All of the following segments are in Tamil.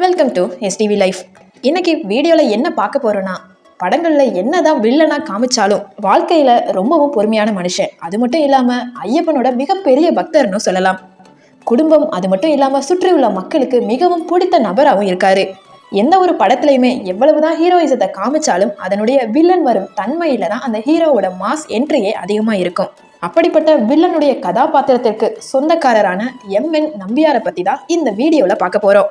வெல்கம் டு எஸ்டிவி லைஃப் இன்னைக்கு வீடியோவில் என்ன பார்க்க போகிறோன்னா படங்களில் என்னதான் வில்லனா காமிச்சாலும் வாழ்க்கையில் ரொம்பவும் பொறுமையான மனுஷன். அது மட்டும் இல்லாமல் ஐயப்பனோட மிகப்பெரிய பக்தர்னு சொல்லலாம். குடும்பம் அது மட்டும் இல்லாமல் சுற்றியுள்ள மக்களுக்கு மிகவும் பிடித்த நபராகவும் இருக்காரு. எந்த ஒரு படத்துலையுமே எவ்வளவுதான் ஹீரோயிசத்தை காமிச்சாலும் அதனுடைய வில்லன் வரும் தன்மையில தான் அந்த ஹீரோவோட மாஸ் என்ட்ரியே அதிகமாக இருக்கும். அப்படிப்பட்ட வில்லனுடைய கதாபாத்திரத்திற்கு சொந்தக்காரரான எம் என் நம்பியாரை பற்றி தான் இந்த வீடியோவில் பார்க்க போகிறோம்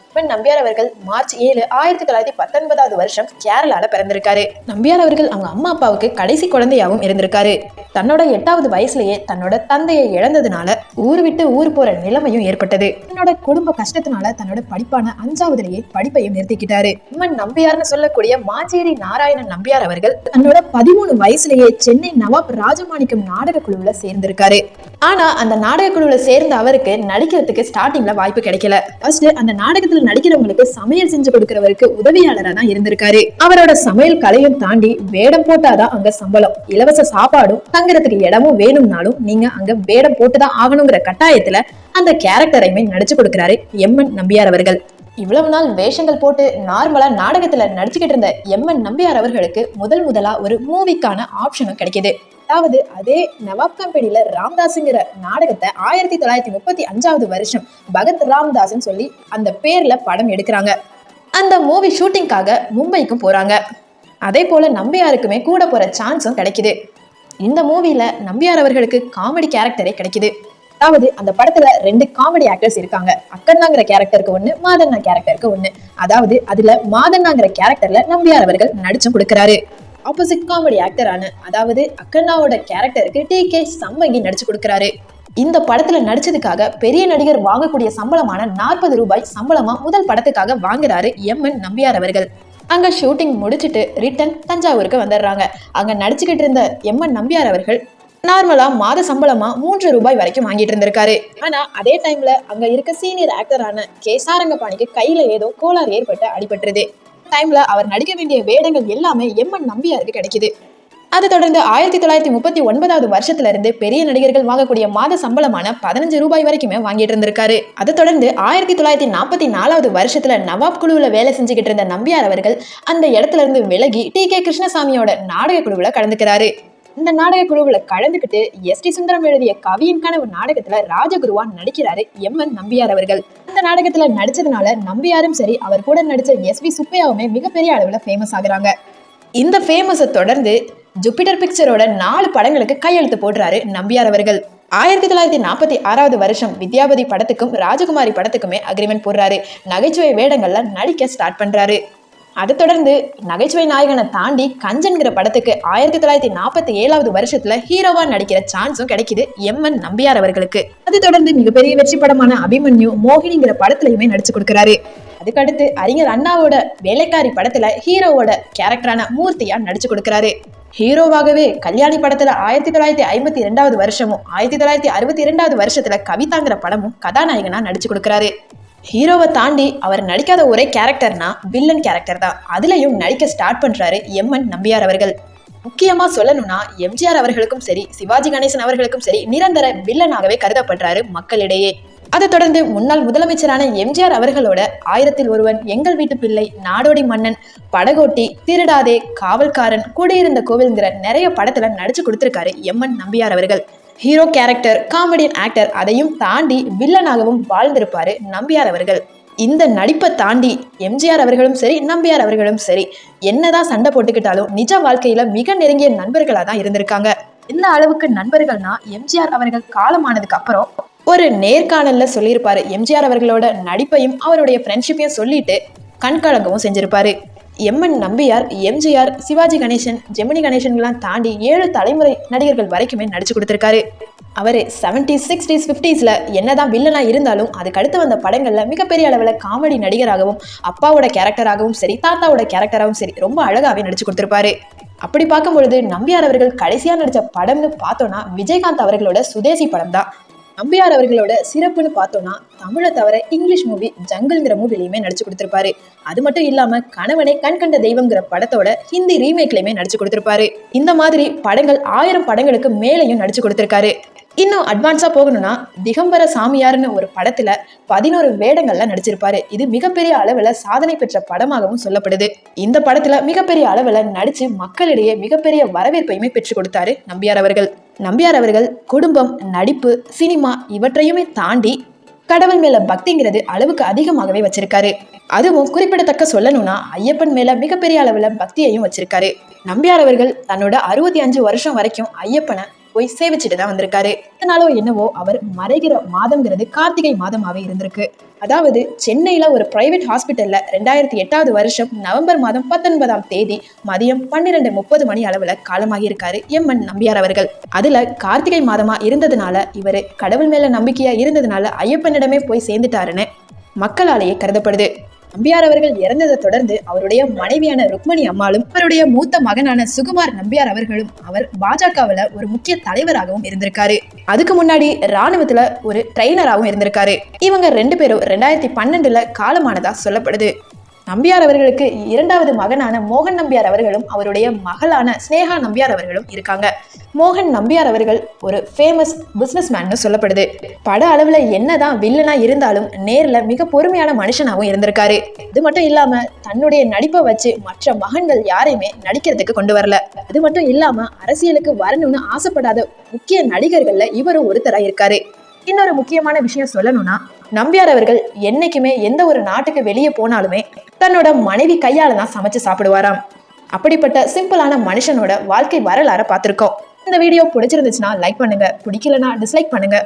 எம்என் நம்பியார் அவர்கள் மார்ச் ஏழு ஆயிரத்தி தொள்ளாயிரத்தி பத்தொன்பதாவது வருஷம் கேரளால பிறந்திருக்காரு. நம்பியார் அவர்கள் அவங்க அம்மா அப்பாவுக்கு கடைசி குழந்தையாவும் இருந்திருக்காரு. தன்னோட எட்டாவது வயசுலயே தன்னோட தந்தையை இழந்ததுனால ஊர் விட்டு ஊர் போற நிலைமையும் ஏற்பட்டது. தன்னோட குடும்ப கஷ்டத்தினால தன்னோட படிப்பான அஞ்சாவதுலயே படிப்பையும் நிறுத்திக்கிட்டாரு. எம்என் நம்பியார்னு சொல்லக்கூடிய மாச்சேரி நாராயணன் நம்பியார் அவர்கள் தன்னோட பதிமூணு வயசுலயே சென்னை நவாப் ராஜமாணிக்கம் நாடக குழுவுல சேர்ந்திருக்காரு. ஆனா அந்த நாடக குழுவுல சேர்ந்த அவருக்கு நடிக்கிறதுக்கு ஸ்டார்டிங்ல வாய்ப்பு கிடைக்கல. ஃபர்ஸ்ட் அந்த நாடகத்துல நடிக்கிறவங்களுக்கு சமையல் செஞ்சு கொடுக்கறவருக்கு உதவியாளரா தான் இருந்திருக்காரு. அவரோட சமையல் கலையும் தாண்டி வேடம் போட்டாதான் அங்க சம்பளம் இலவச சாப்பாடும் தங்குறதுக்கு இடமும் வேணும்னாலும் நீங்க அங்க வேடம் போட்டுதான் ஆகணுங்கிற கட்டாயத்துல அந்த கேரக்டரையுமே நடிச்சு கொடுக்கிறாரு எம்என் நம்பியார் அவர்கள். இவ்வளவு நாள் வேஷங்கள் போட்டு நார்மலா நாடகத்துல நடிச்சுக்கிட்டு இருந்த எம்என் நம்பியார் அவர்களுக்கு முதல் முதலா ஒரு மூவிக்கான ஆப்ஷனும் கிடைக்குது. அதாவது அதே நவாப் கம்பெனில ராம்தாஸுங்கிற நாடகத்தை ஆயிரத்தி தொள்ளாயிரத்தி முப்பத்தி அஞ்சாவது வருஷம் பகத் ராம்தாஸ்ன்னு சொல்லி அந்த பேர்ல படம் எடுக்கிறாங்க. அந்த மூவி ஷூட்டிங்காக மும்பைக்கும் போறாங்க. அதே போல நம்பியாருக்குமே கூட போற சான்ஸும் கிடைக்குது. இந்த மூவியில் நம்பியார் அவர்களுக்கு காமெடி கேரக்டரே கிடைக்குது. அதாவது அந்த படத்துல ரெண்டு காமெடி ஆக்டர்ஸ் இருக்காங்க. அக்கண்ணாங்கிற கேரக்டருக்கு ஒண்ணு மாதண்ணா கேரக்டருக்கு ஒண்ணு. அதாவது அதுல மாதண்ணாங்கிற கேரக்டர்ல நம்பியார் அவர்கள் நடிச்சும் கொடுக்கிறாரு. ஆப்போசிட் காமெடி ஆக்டரான அதாவது அக்கண்ணாவோட கேரக்டருக்கு டி கே சம்பங்கி நடிச்சு கொடுக்கிறாரு. இந்த படத்துல நடிச்சதுக்காக பெரிய நடிகர் வாங்கக்கூடிய சம்பளமான நாற்பது ரூபாய் சம்பளமா முதல் படத்துக்காக வாங்குறாரு எம் என் நம்பியார் அவர்கள். அங்க ஷூட்டிங் முடிச்சிட்டு ரிட்டன் தஞ்சாவூருக்கு வந்துடுறாங்க. அங்க நடிச்சுக்கிட்டு இருந்த எம் என் நம்பியார் அவர்கள் நார்மலாக மாத சம்பளமாக மூன்று ரூபாய் வரைக்கும் வாங்கிட்டு இருந்திருக்காரு. ஆனால் அதே டைமில் அங்கே இருக்க சீனியர் ஆக்டரான கே. சாரங்கபாணிக்கு கையில் ஏதோ கோளாறு ஏற்பட்டு அடிபட்டுருது. டைமில் அவர் நடிக்க வேண்டிய வேடங்கள் எல்லாமே எம்மன் நம்பியாருக்கு கிடைக்குது. அதை தொடர்ந்து ஆயிரத்தி தொள்ளாயிரத்தி முப்பத்தி ஒன்பதாவது வருஷத்துல இருந்து பெரிய நடிகர்கள் வாங்கக்கூடிய மாத சம்பளமான பதினஞ்சு ரூபாய் வரைக்குமே வாங்கிட்டு இருந்திருக்காரு. அதை தொடர்ந்து ஆயிரத்தி தொள்ளாயிரத்தி நாற்பத்தி நாலாவது வருஷத்துல நவாப் குழுவுல வேலை செஞ்சுக்கிட்டு இருந்த நம்பியார் அவர்கள் அந்த இடத்துல இருந்து விலகி டி. கே. கிருஷ்ணசாமியோட நாடக குழுவில் கலந்துக்கிறாரு. இந்த நாடக குழுவில் கலந்துக்கிட்டு எஸ் டி சுந்தரம் எழுதிய கவியின் கனவு நாடகத்துல ராஜகுருவா நடிக்கிறாரு எம் என் நம்பியார் அவர்கள். இந்த நாடகத்துல நடிச்சதுனால நம்பியாரும் சரி அவர் கூட நடிச்ச எஸ் வி சுப்பையாவுமே மிகப்பெரிய அளவுல ஃபேமஸ் ஆகுறாங்க. இந்த ஃபேமஸை தொடர்ந்து ஜூபிட்டர் பிக்சரோட நாலு படங்களுக்கு கையெழுத்து போடுறாரு நம்பியார் அவர்கள். ஆயிரத்தி தொள்ளாயிரத்தி நாற்பத்தி ஆறாவது வருஷம் வித்யாபதி படத்துக்கும் ராஜகுமாரி படத்துக்குமே அக்ரிமெண்ட் போடுறாரு. நகைச்சுவை வேடங்கள்ல நடிக்க ஸ்டார்ட் பண்றாரு. அதை தொடர்ந்து நகைச்சுவை நாயகனை தாண்டி கஞ்சன்கிற படத்துக்கு ஆயிரத்தி தொள்ளாயிரத்தி நாற்பத்தி ஏழாவது வருஷத்துல ஹீரோவா நடிக்கிற சான்ஸும் கிடைக்குது எம் என் நம்பியார் அவர்களுக்கு. அது தொடர்ந்து மிகப்பெரிய வெற்றி படமான அபிமன்யு மோகினிங்கிற படத்துலயுமே நடிச்சு கொடுக்கிறாரு. அதுக்கடுத்து அறிஞர் அண்ணாவோட வேலைக்காரி படத்துல ஹீரோவோட கேரக்டரான மூர்த்தியா நடிச்சு கொடுக்கிறாரு. ஹீரோவாகவே கல்யாணி படத்துல ஆயிரத்தி தொள்ளாயிரத்தி ஐம்பத்தி ரெண்டாவது வருஷமும் ஆயிரத்தி தொள்ளாயிரத்தி அறுபத்தி இரண்டாவது வருஷத்துல கவிதாங்கிற படமும் கதாநாயகனா நடிச்சு கொடுக்கிறாரு. ஹீரோவை தாண்டி அவர் நடிக்காத ஒரே கேரக்டர்னா வில்லன் கேரக்டர் தான். அதுலயும் நடிக்க ஸ்டார்ட் பண்றாரு எம்என் நம்பியார் அவர்கள். முக்கியமா சொல்லணும்னா எம்ஜிஆர் அவர்களுக்கும் சரி சிவாஜி கணேசன் அவர்களுக்கும் சரி நிரந்தர வில்லனாகவே கருதப்படுறாரு மக்களிடையே. அதை தொடர்ந்து முன்னாள் முதலமைச்சரான எம்ஜிஆர் அவர்களோட ஆயிரத்தில் ஒருவன் எங்கள் வீட்டு பிள்ளை நாடோடி மன்னன் படகோட்டி திருடாதே காவல்காரன் கூடியிருந்த கோவில்ங்கிற நிறைய படத்துல நடிச்சு கொடுத்திருக்காரு எம்என் நம்பியார் அவர்கள். ஹீரோ கேரக்டர் காமெடியன் ஆக்டர் அதையும் தாண்டி வில்லனாகவும் வாழ்ந்திருப்பார் நம்பியார் அவர்கள். இந்த நடிப்பை தாண்டி எம்ஜிஆர் அவர்களும் சரி நம்பியார் அவர்களும் சரி என்னதான் சண்டை போட்டுக்கிட்டாலும் நிஜ வாழ்க்கையில மிக நெருங்கிய நண்பர்களாக தான் இருந்திருக்காங்க. இந்த அளவுக்கு நண்பர்கள்னா எம்ஜிஆர் அவர்கள் காலமானதுக்கு அப்புறம் ஒரு நேர்காணல்ல சொல்லியிருப்பாரு எம்ஜிஆர் அவர்களோட நடிப்பையும் அவருடைய ஃப்ரெண்ட்ஷிப்பையும் சொல்லிட்டு கண்கலங்கவும் செஞ்சிருப்பாரு. M N Nambiar MGR Sivaji Ganesan Gemini கணேசன்லாம் தாண்டி ஏழு தலைமுறை நடிகர்கள் வரைக்குமே நடிச்சு கொடுத்துருக்காரு. அவர் செவன்டிஸ் சிக்ஸ்டீஸ் ஃபிஃப்டீஸில் என்னதான் வில்லனாக இருந்தாலும் அதுக்கு அடுத்து வந்த படங்களில் மிகப்பெரிய அளவில் காமெடி நடிகராகவும் அப்பாவோட கேரக்டராகவும் சரி தாத்தாவோட கேரக்டராகவும் சரி ரொம்ப அழகாகவே நடிச்சு கொடுத்துருப்பாரு. அப்படி பார்க்கும் பொழுது நம்பியார் அவர்கள் கடைசியாக நடித்த படம்னு பார்த்தோன்னா விஜயகாந்த் அவர்களோட சுதேசி படம் தான் நம்பியார் அவர்களோட சிறப்புன்னு பார்த்தோம்னா தமிழை தவிர இங்கிலீஷ் மூவி ஜங்கிள்ங்கிற மூவிலையுமே நடிச்சு கொடுத்துருப்பாரு. அது மட்டும் இல்லாம கணவனை கண் கண்ட தெய்வங்கிற படத்தோட ஹிந்தி ரீமேக்லயுமே நடிச்சு கொடுத்துருப்பாரு. இந்த மாதிரி படங்கள் ஆயிரம் படங்களுக்கு மேலேயும் நடிச்சு கொடுத்துருக்காரு. இன்னும் அட்வான்ஸா போகணும்னா திகம்பர சாமியார்னு ஒரு படத்துல பதினோரு வேடங்கள்ல நடிச்சிருப்பாரு. இது மிகப்பெரிய அளவுல சாதனை பெற்ற படமாகவும் சொல்லப்படுது. இந்த படத்துல மிகப்பெரிய அளவுல நடிச்சு மக்களிடையே மிகப்பெரிய வரவேற்பையுமே பெற்றுக் கொடுத்தாரு நம்பியார் அவர்கள். நம்பியார் அவர்கள் குடும்பம் நடிப்பு சினிமா இவற்றையுமே தாண்டி கடவுள் மேல பக்திங்கிறது அளவுக்கு அதிகமாகவே வச்சிருக்காரு. அதுவும் குறிப்பிடத்தக்க சொல்லணும்னா ஐயப்பன் மேல மிகப்பெரிய அளவுல பக்தியையும் வச்சிருக்காரு. நம்பியார் அவர்கள் தன்னோட அறுபத்தி அஞ்சு வருஷம் வரைக்கும் ஐயப்பனை போய் சேவிச்சுட்டு தான் வந்திருக்காரு. இதனாலோ என்னவோ அவர் மறைகிற மாதம்ங்கிறது கார்த்திகை மாதமாகவே இருந்திருக்கு. அதாவது சென்னையில் ஒரு பிரைவேட் ஹாஸ்பிட்டலில் ரெண்டாயிரத்தி எட்டாவது வருஷம் நவம்பர் மாதம் பத்தொன்பதாம் தேதி மதியம் பன்னிரெண்டு முப்பது மணி அளவில் காலமாகி இருக்காரு எம்என் நம்பியார் அவர்கள். அதில் கார்த்திகை மாதமாக இருந்ததுனால இவர் கடவுள் மேலே நம்பிக்கையாக இருந்ததுனால ஐயப்பனிடமே போய் சேர்ந்துட்டாருன்னு மக்களாலேயே கருதப்படுது. நம்பியார் அவர்கள் இறந்ததை தொடர்ந்து அவருடைய மனைவியான ருக்மணி அம்மாளும் அவருடைய மூத்த மகனான சுகுமார் நம்பியார் அவர்களும் அவர் பாஜகவுல ஒரு முக்கிய தலைவராகவும் இருந்திருக்காரு. அதுக்கு முன்னாடி ராணுவத்துல ஒரு ட்ரெயினராகவும் இருந்திருக்காரு. இவங்க ரெண்டு பேரும் ரெண்டாயிரத்தி பன்னெண்டுல காலமானதா சொல்லப்படுது. நம்பியார் அவர்களுக்கு இரண்டாவது மகனான மோகன் நம்பியார் அவர்களும் அவருடைய மகளான ஸ்னேகா நம்பியார் அவர்களும் இருக்காங்க. மோகன் நம்பியார் அவர்கள் ஒரு ஃபேமஸ் பிஸ்னஸ் மேன்னு சொல்லப்படுது. பட அளவில் என்னதான் வில்லனா இருந்தாலும் நேரில் மிக பொறுமையான மனுஷனாகவும் இருந்திருக்காரு. இது மட்டும் இல்லாம தன்னுடைய நடிப்பை வச்சு மற்ற மகன்கள் யாரையுமே நடிக்கிறதுக்கு கொண்டு வரல. அது மட்டும் இல்லாம அரசியலுக்கு வரணும்னு ஆசைப்படாத முக்கிய நடிகர்கள்ல இவரும் ஒருத்தராக இருக்காரு. இன்னொரு முக்கியமான விஷயம் சொல்லணும்னா நம்பியார் அவர்கள் என்னைக்குமே எந்த ஒரு நாட்டுக்கு வெளியே போனாலுமே தன்னோட மனைவி கையால தான் சமைச்சு சாப்பிடுவாராம். அப்படிப்பட்ட சிம்பிளான மனுஷனோட வாழ்க்கை வரலாற பார்த்துருக்கோம். இந்த வீடியோ பிடிச்சிருந்துச்சுன்னா லைக் பண்ணுங்க. பிடிக்கலனா டிஸ்லைக் பண்ணுங்க.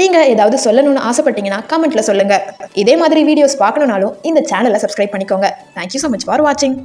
நீங்க ஏதாவது சொல்லணும்னு ஆசைப்பட்டீங்கன்னா கமெண்ட்ல சொல்லுங்க. இதே மாதிரி வீடியோஸ் பார்க்கணும்னாலும் இந்த சேனலை சப்ஸ்கிரைப் பண்ணிக்கோங்க. தேங்க்யூ ஸோ மச் ஃபார் வாட்சிங்